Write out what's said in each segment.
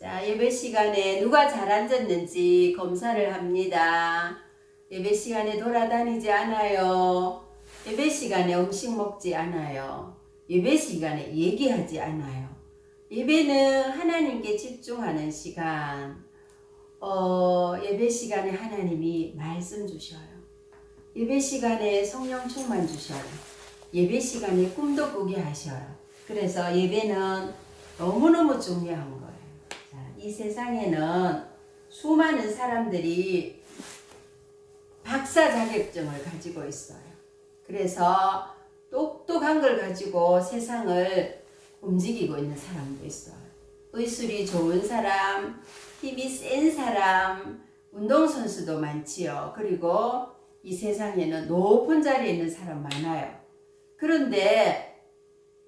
자, 예배 시간에 누가 잘 앉았는지 검사를 합니다. 예배 시간에 돌아다니지 않아요. 예배 시간에 음식 먹지 않아요. 예배 시간에 얘기하지 않아요. 예배는 하나님께 집중하는 시간. 어, 예배 시간에 하나님이 말씀 주셔요. 예배 시간에 성령 충만 주셔요. 예배 시간에 꿈도 꾸게 하셔요. 그래서 예배는 너무너무 중요한 거예요. 자, 이 세상에는 수많은 사람들이 박사 자격증을 가지고 있어요. 그래서 똑똑한 걸 가지고 세상을 움직이고 있는 사람도 있어요. 의술이 좋은 사람, 힘이 센 사람, 운동선수도 많지요. 그리고 이 세상에는 높은 자리에 있는 사람 많아요. 그런데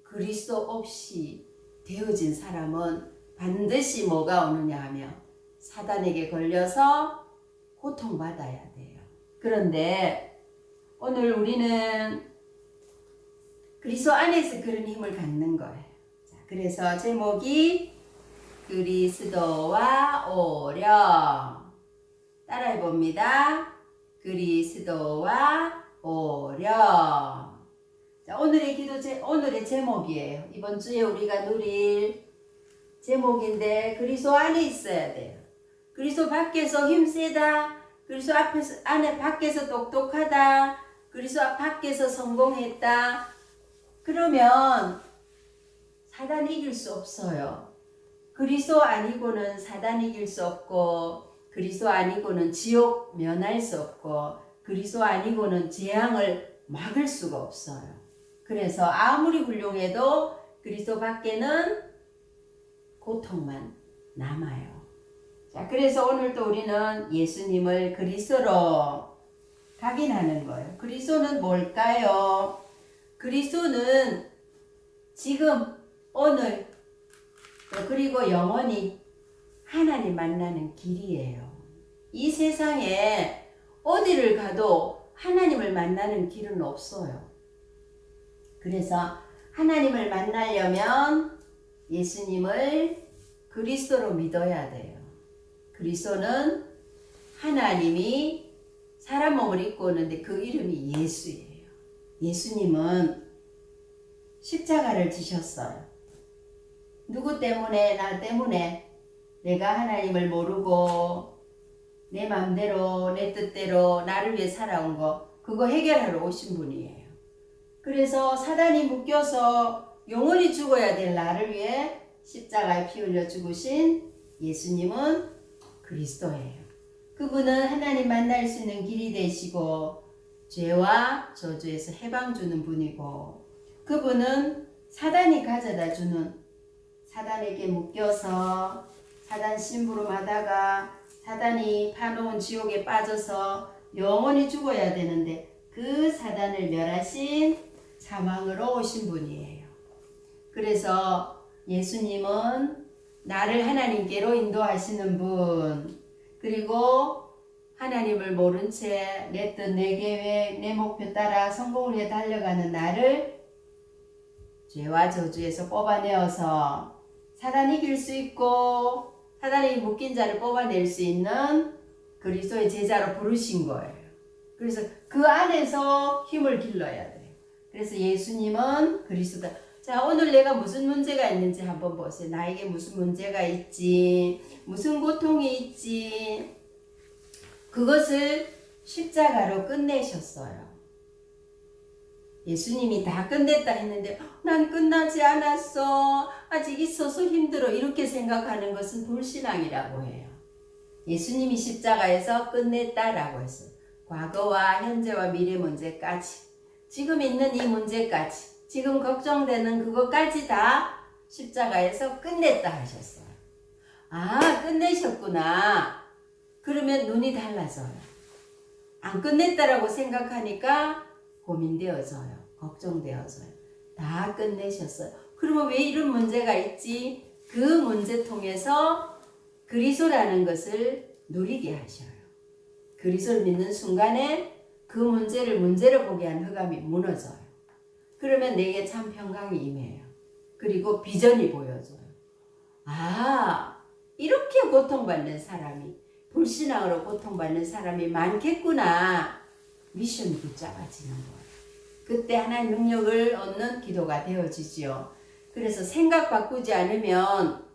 그리스도 없이 되어진 사람은 반드시 뭐가 오느냐 하면 사단에게 걸려서 고통받아야 돼요. 그런데 오늘 우리는 그리스도 안에서 그런 힘을 갖는 거예요. 자, 그래서 제목이 그리스도와 오려 따라해 봅니다. 그리스도와 오려 자, 오늘의 기도 제, 오늘의 제목이에요. 이번 주에 우리가 누릴 제목인데 그리스도 안에 있어야 돼요. 그리스도 밖에서 힘세다. 그리스도 앞에서 안에 밖에서 똑똑하다. 그리스도 밖에서 성공했다. 그러면 사단 이길 수 없어요. 그리스도 아니고는 사단 이길 수 없고 그리스도 아니고는 지옥 면할 수 없고 그리스도 아니고는 재앙을 막을 수가 없어요. 그래서 아무리 훌륭해도 그리스도 밖에는 고통만 남아요. 자, 그래서 오늘도 우리는 예수님을 그리스도로 각인하는 거예요. 그리스도는 뭘까요? 그리스도는 지금 오늘 그리고 영원히 하나님 만나는 길이에요. 이 세상에 어디를 가도 하나님을 만나는 길은 없어요. 그래서 하나님을 만나려면 예수님을 그리스도로 믿어야 돼요. 그리스도는 하나님이 사람 몸을 입고 오는데 그 이름이 예수예요. 예수님은 십자가를 지셨어요. 누구 때문에 나 때문에 내가 하나님을 모르고 내 마음대로 내 뜻대로 나를 위해 살아온 거 그거 해결하러 오신 분이에요. 그래서 사단이 묶여서 영원히 죽어야 될 나를 위해 십자가에 피 흘려 죽으신 예수님은 그리스도예요. 그분은 하나님 만날 수 있는 길이 되시고 죄와 저주에서 해방 주는 분이고 그분은 사단이 가져다 주는 사단에게 묶여서 사단 신부로 마다가 사단이 파놓은 지옥에 빠져서 영원히 죽어야 되는데 그 사단을 멸하신 사망으로 오신 분이에요. 그래서 예수님은 나를 하나님께로 인도하시는 분, 그리고 하나님을 모른 채 내 뜻, 내 계획, 내 목표 따라 성공을 해 달려가는 나를 죄와 저주에서 뽑아내어서 사단이 이길 수 있고 사단이 묶인 자를 뽑아낼 수 있는 그리스도의 제자로 부르신 거예요. 그래서 그 안에서 힘을 길러야 돼요. 그래서 예수님은 그리스도. 자, 오늘 내가 무슨 문제가 있는지 한번 보세요. 나에게 무슨 문제가 있지, 무슨 고통이 있지. 그것을 십자가로 끝내셨어요. 예수님이 다 끝냈다 했는데 난 끝나지 않았어. 아직 있어서 힘들어. 이렇게 생각하는 것은 불신앙이라고 해요. 예수님이 십자가에서 끝냈다라고 했어요. 과거와 현재와 미래 문제까지. 지금 있는 이 문제까지. 지금 걱정되는 그것까지 다 십자가에서 끝냈다 하셨어요. 아, 끝내셨구나. 그러면 눈이 달라져요. 안 끝냈다라고 생각하니까 고민되어져요. 걱정되어져요. 다 끝내셨어요. 그러면 왜 이런 문제가 있지? 그 문제 통해서 그리스도라는 것을 누리게 하셔요. 그리스도를 믿는 순간에 그 문제를 문제로 보게 한 흑암이 무너져요. 그러면 내게 참 평강이 임해요. 그리고 비전이 보여져요. 아, 이렇게 고통받는 사람이 불신앙으로 고통받는 사람이 많겠구나 미션이 붙잡아지는 거예요. 그때 하나의 능력을 얻는 기도가 되어지지요. 그래서 생각 바꾸지 않으면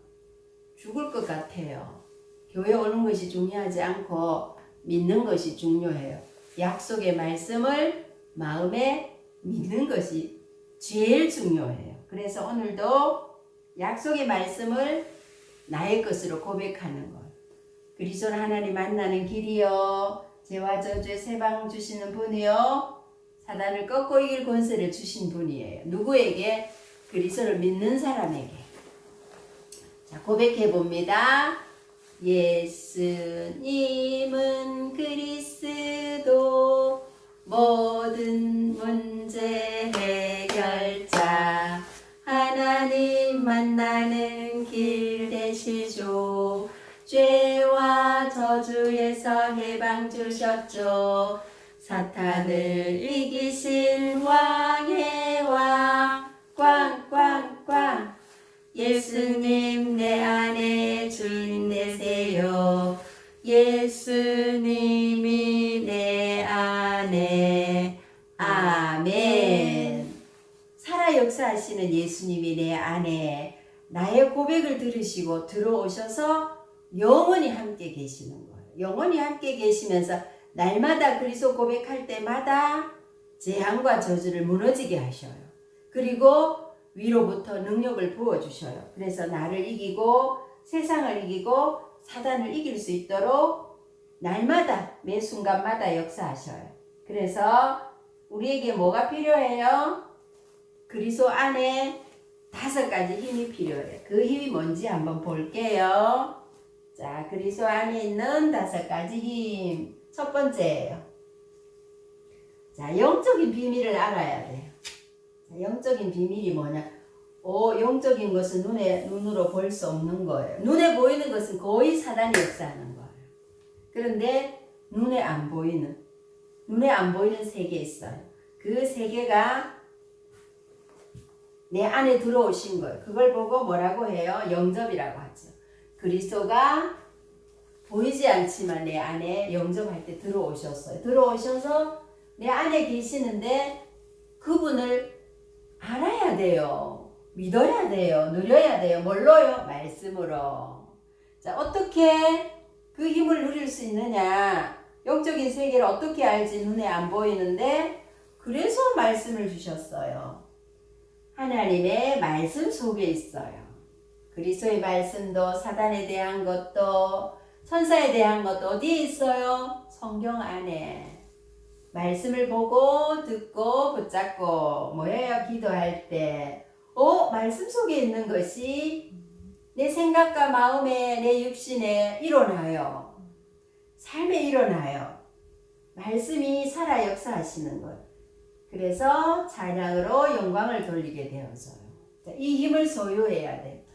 죽을 것 같아요. 교회 오는 것이 중요하지 않고 믿는 것이 중요해요. 약속의 말씀을 마음에 믿는 것이 제일 중요해요. 그래서 오늘도 약속의 말씀을 나의 것으로 고백하는 것. 그리스도 하나님 만나는 길이요. 죄와 저주의 세방 주시는 분이요. 사단을 꺾고 이길 권세를 주신 분이에요. 누구에게? 그리스도를 믿는 사람에게. 자, 고백해 봅니다. 예수님은 그리스도 모든 문제 해결자 하나님 만나는 길 되시죠. 죄와 저주에서 해방 주셨죠. 사탄을 이기신 왕의 왕. 꽝꽝꽝. 예수님 내 안에 주인 되세요. 예수님이 하시는 예수님이 내 안에 나의 고백을 들으시고 들어오셔서 영원히 함께 계시는 거예요. 영원히 함께 계시면서 날마다 그리스도 고백할 때마다 재앙과 저주를 무너지게 하셔요. 그리고 위로부터 능력을 부어 주셔요. 그래서 나를 이기고 세상을 이기고 사단을 이길 수 있도록 날마다 매 순간마다 역사하셔요. 그래서 우리에게 뭐가 필요해요? 그리스도 안에 다섯 가지 힘이 필요해요. 그 힘이 뭔지 한번 볼게요. 자, 그리스도 안에 있는 다섯 가지 힘. 첫 번째예요. 자, 영적인 비밀을 알아야 돼요. 자, 영적인 비밀이 뭐냐? 오, 영적인 것은 눈에 눈으로 볼 수 없는 거예요. 눈에 보이는 것은 거의 사단이 역사하는 거예요. 그런데 눈에 안 보이는 눈에 안 보이는 세계 있어요. 그 세계가 내 안에 들어오신 거예요. 그걸 보고 뭐라고 해요? 영접이라고 하죠. 그리스도가 보이지 않지만 내 안에 영접할 때 들어오셨어요. 들어오셔서 내 안에 계시는데 그분을 알아야 돼요. 믿어야 돼요. 누려야 돼요. 뭘로요? 말씀으로. 자, 어떻게 그 힘을 누릴 수 있느냐? 영적인 세계를 어떻게 알지? 눈에 안 보이는데, 그래서 말씀을 주셨어요. 하나님의 말씀 속에 있어요. 그리스도의 말씀도 사단에 대한 것도 천사에 대한 것도 어디에 있어요? 성경 안에. 말씀을 보고 듣고 붙잡고 뭐예요? 기도할 때. 어? 말씀 속에 있는 것이 내 생각과 마음에 내 육신에 일어나요. 삶에 일어나요. 말씀이 살아 역사하시는 것. 그래서 찬양으로 영광을 돌리게 되어져요. 이 힘을 소유해야 돼.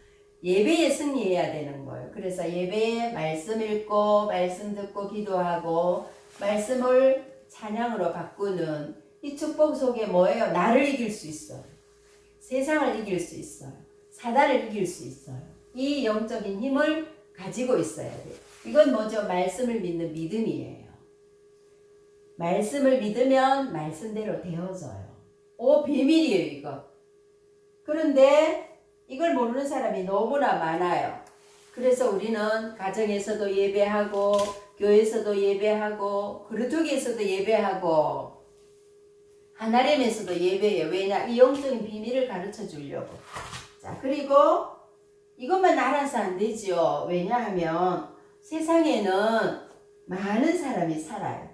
예배에 승리해야 되는 거예요. 그래서 예배에 말씀 읽고 말씀 듣고 기도하고 말씀을 찬양으로 바꾸는 이 축복 속에 뭐예요? 나를 이길 수 있어요. 세상을 이길 수 있어요. 사단을 이길 수 있어요. 이 영적인 힘을 가지고 있어야 돼요. 이건 뭐죠? 말씀을 믿는 믿음이에요. 말씀을 믿으면 말씀대로 되어져요. 오, 비밀이에요, 이거. 그런데 이걸 모르는 사람이 너무나 많아요. 그래서 우리는 가정에서도 예배하고, 교회에서도 예배하고, 그루터기에서도 예배하고, 하나님에서도 예배해요. 왜냐? 이 영적인 비밀을 가르쳐 주려고. 자, 그리고 이것만 알아서 안 되지요. 왜냐하면 세상에는 많은 사람이 살아요.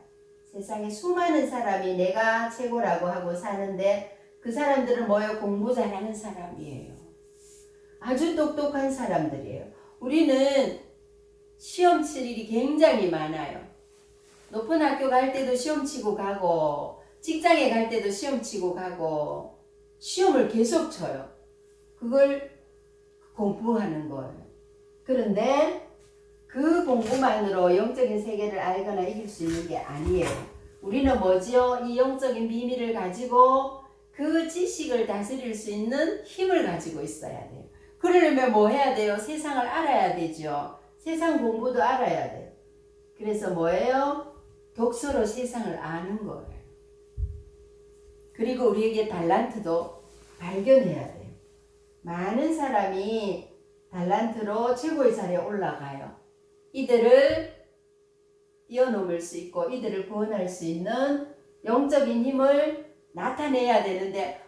세상에 수많은 사람이 내가 최고라고 하고 사는데 그 사람들은 뭐예요? 공부 잘하는 사람이에요. 아주 똑똑한 사람들이에요. 우리는 시험 칠 일이 굉장히 많아요. 높은 학교 갈 때도 시험 치고 가고 직장에 갈 때도 시험 치고 가고 시험을 계속 쳐요. 그걸 공부하는 거예요. 그런데 그 공부만으로 영적인 세계를 알거나 이길 수 있는 게 아니에요. 우리는 뭐지요? 이 영적인 비밀을 가지고 그 지식을 다스릴 수 있는 힘을 가지고 있어야 돼요. 그러려면 뭐 해야 돼요? 세상을 알아야 되죠. 세상 공부도 알아야 돼요. 그래서 뭐예요? 독서로 세상을 아는 거예요. 그리고 우리에게 달란트도 발견해야 돼요. 많은 사람이 달란트로 최고의 자리에 올라가요. 이들을 뛰어넘을 수 있고 이들을 구원할 수 있는 영적인 힘을 나타내야 되는데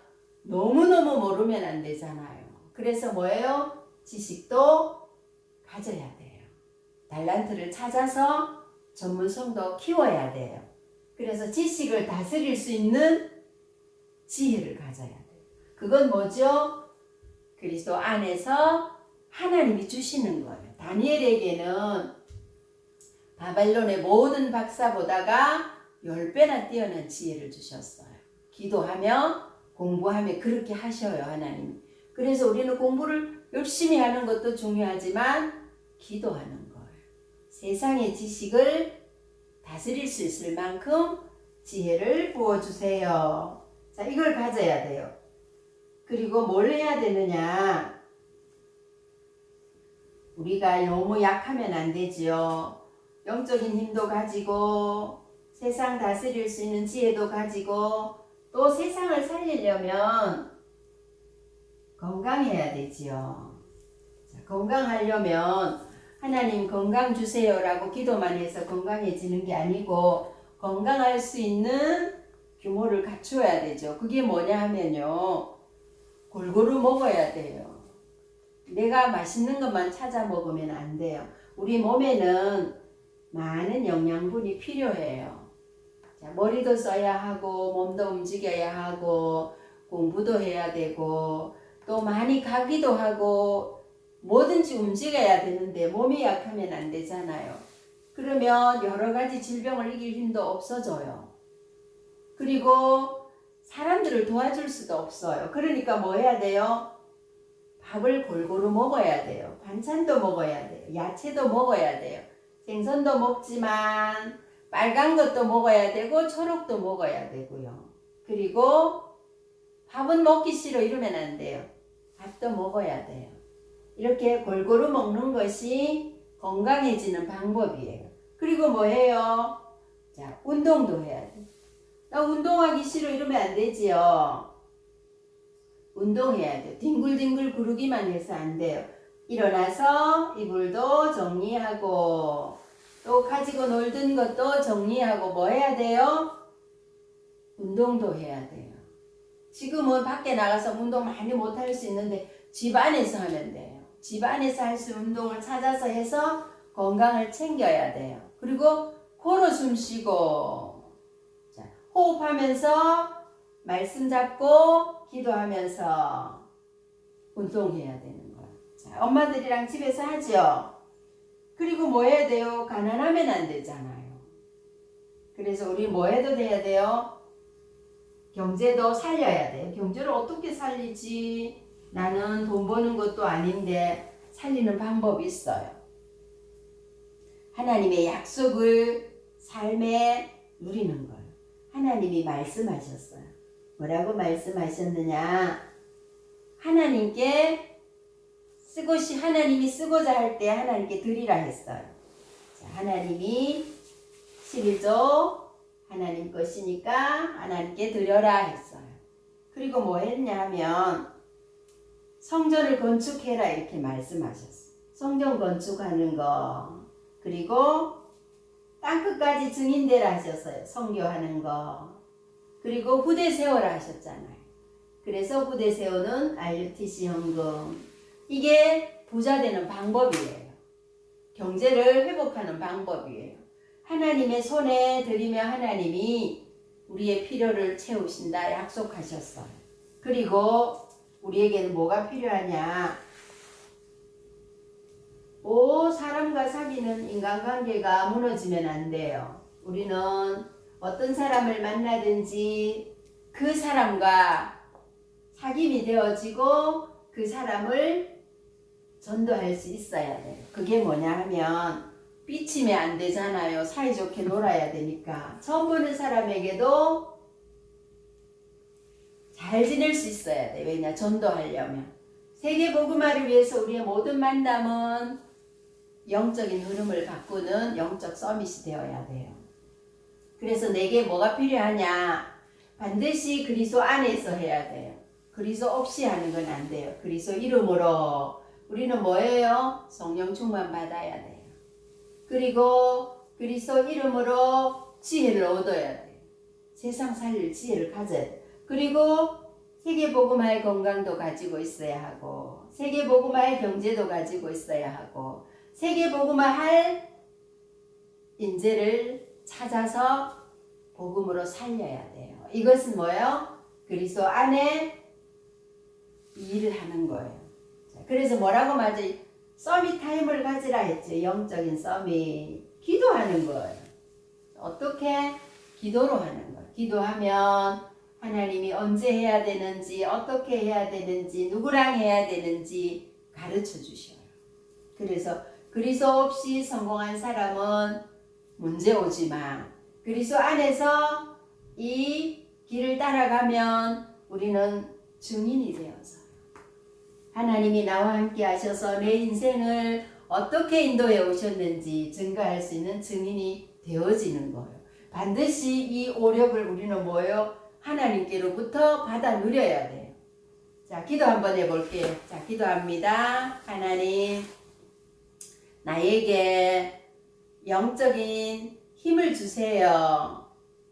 너무너무 모르면 안 되잖아요. 그래서 뭐예요? 지식도 가져야 돼요. 달란트를 찾아서 전문성도 키워야 돼요. 그래서 지식을 다스릴 수 있는 지혜를 가져야 돼요. 그건 뭐죠? 그리스도 안에서 하나님이 주시는 거예요. 다니엘에게는 바벨론의 모든 박사보다가 열 배나 뛰어난 지혜를 주셨어요. 기도하며 공부하며 그렇게 하셔요 하나님. 그래서 우리는 공부를 열심히 하는 것도 중요하지만 기도하는 거예요. 세상의 지식을 다스릴 수 있을 만큼 지혜를 부어주세요. 자, 이걸 가져야 돼요. 그리고 뭘 해야 되느냐? 우리가 너무 약하면 안 되지요. 영적인 힘도 가지고 세상 다스릴 수 있는 지혜도 가지고 또 세상을 살리려면 건강해야 되지요. 자, 건강하려면 하나님 건강 주세요라고 기도만 해서 건강해지는 게 아니고 건강할 수 있는 규모를 갖추어야 되죠. 그게 뭐냐 하면요. 골고루 먹어야 돼요. 내가 맛있는 것만 찾아 먹으면 안 돼요. 우리 몸에는 많은 영양분이 필요해요. 자, 머리도 써야 하고, 몸도 움직여야 하고, 공부도 해야 되고, 또 많이 가기도 하고, 뭐든지 움직여야 되는데 몸이 약하면 안 되잖아요. 그러면 여러 가지 질병을 이길 힘도 없어져요. 그리고 사람들을 도와줄 수도 없어요. 그러니까 뭐 해야 돼요? 밥을 골고루 먹어야 돼요. 반찬도 먹어야 돼요. 야채도 먹어야 돼요. 생선도 먹지만 빨간 것도 먹어야 되고 초록도 먹어야 되고요. 그리고 밥은 먹기 싫어 이러면 안 돼요. 밥도 먹어야 돼요. 이렇게 골고루 먹는 것이 건강해지는 방법이에요. 그리고 뭐 해요? 자, 운동도 해야 돼. 나 운동하기 싫어 이러면 안 되지요. 운동해야 돼요. 뒹굴뒹굴 구르기만 해서 안 돼요. 일어나서 이불도 정리하고 또 가지고 놀던 것도 정리하고 뭐 해야 돼요? 운동도 해야 돼요. 지금은 밖에 나가서 운동 많이 못 할 수 있는데 집 안에서 하면 돼요. 집 안에서 할 수 운동을 찾아서 해서 건강을 챙겨야 돼요. 그리고 코로 숨 쉬고 자, 호흡하면서 말씀 잡고 기도하면서 운동해야 되는 거예요. 자, 엄마들이랑 집에서 하죠. 그리고 뭐 해야 돼요? 가난하면 안 되잖아요. 그래서 우리 뭐 해도 돼야 돼요? 경제도 살려야 돼요. 경제를 어떻게 살리지? 나는 돈 버는 것도 아닌데 살리는 방법이 있어요. 하나님의 약속을 삶에 누리는 거예요. 하나님이 말씀하셨어요. 뭐라고 말씀하셨느냐? 하나님께 쓰고시 하나님이 쓰고자 할 때 하나님께 드리라 했어요. 자, 하나님이 11조 하나님 것이니까 하나님께 드려라 했어요. 그리고 뭐 했냐 하면 성전을 건축해라 이렇게 말씀하셨어요. 성전 건축하는 거 그리고 땅끝까지 증인되라 하셨어요. 성교하는 거 그리고 후대 세워라 하셨잖아요. 그래서 후대 세우는 RUTC 현금 이게 부자 되는 방법이에요. 경제를 회복하는 방법이에요. 하나님의 손에 드리며 하나님이 우리의 필요를 채우신다 약속하셨어요. 그리고 우리에게는 뭐가 필요하냐? 오 사람과 사귀는 인간관계가 무너지면 안 돼요. 우리는 어떤 사람을 만나든지 그 사람과 사귐이 되어지고 그 사람을 전도할 수 있어야 돼요. 그게 뭐냐 하면 삐치면 안 되잖아요. 사이좋게 놀아야 되니까. 처음 보는 사람에게도 잘 지낼 수 있어야 돼. 왜냐? 전도하려면. 세계 복음화를 위해서 우리의 모든 만남은 영적인 흐름을 바꾸는 영적 서밋이 되어야 돼요. 그래서 내게 뭐가 필요하냐? 반드시 그리스도 안에서 해야 돼요. 그리스도 없이 하는 건 안 돼요. 그리스도 이름으로 우리는 뭐예요? 성령 충만 받아야 돼요. 그리고 그리스도 이름으로 지혜를 얻어야 돼요. 세상 살릴 지혜를 가져야 돼요. 그리고 세계 복음화의 건강도 가지고 있어야 하고 세계 복음화의 경제도 가지고 있어야 하고 세계 복음화할 인재를 찾아서 복음으로 살려야 돼요. 이것은 뭐예요? 그리스도 안에 이 일을 하는 거예요. 자, 그래서 뭐라고 맞아? 서밋 타임을 가지라 했죠. 영적인 서밋. 기도하는 거예요. 어떻게? 기도로 하는 거예요. 기도하면 하나님이 언제 해야 되는지, 어떻게 해야 되는지, 누구랑 해야 되는지 가르쳐 주셔요. 그래서 그리스도 없이 성공한 사람은 문제 오지만 그리스도 안에서 이 길을 따라가면 우리는 증인이 되어서 하나님이 나와 함께 하셔서 내 인생을 어떻게 인도해 오셨는지 증거할 수 있는 증인이 되어지는 거예요. 반드시 이 오력을 우리는 뭐예요? 하나님께로부터 받아 누려야 돼요. 자, 기도 한번 해볼게요. 자, 기도합니다. 하나님, 나에게 영적인 힘을 주세요.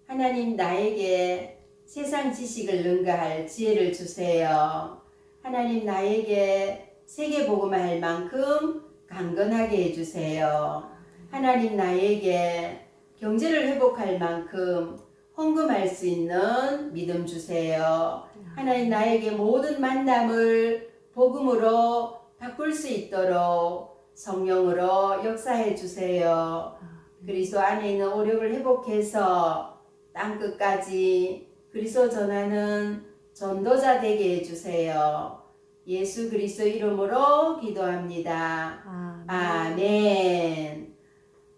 하나님, 나에게 세상 지식을 능가할 지혜를 주세요. 하나님, 나에게 세계 복음을 할 만큼 강건하게 해주세요. 하나님, 나에게 경제를 회복할 만큼 헌금할 수 있는 믿음 주세요. 하나님 나에게 모든 만남을 복음으로 바꿀 수 있도록 성령으로 역사해 주세요. 그리스도 안에 있는 오력을 회복해서 땅 끝까지 그리스도 전하는 전도자 되게 해 주세요. 예수 그리스도 이름으로 기도합니다. 아멘.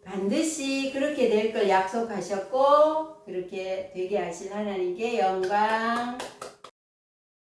반드시 그렇게 될 걸 약속하셨고 그렇게 되게 하신 하나님께 영광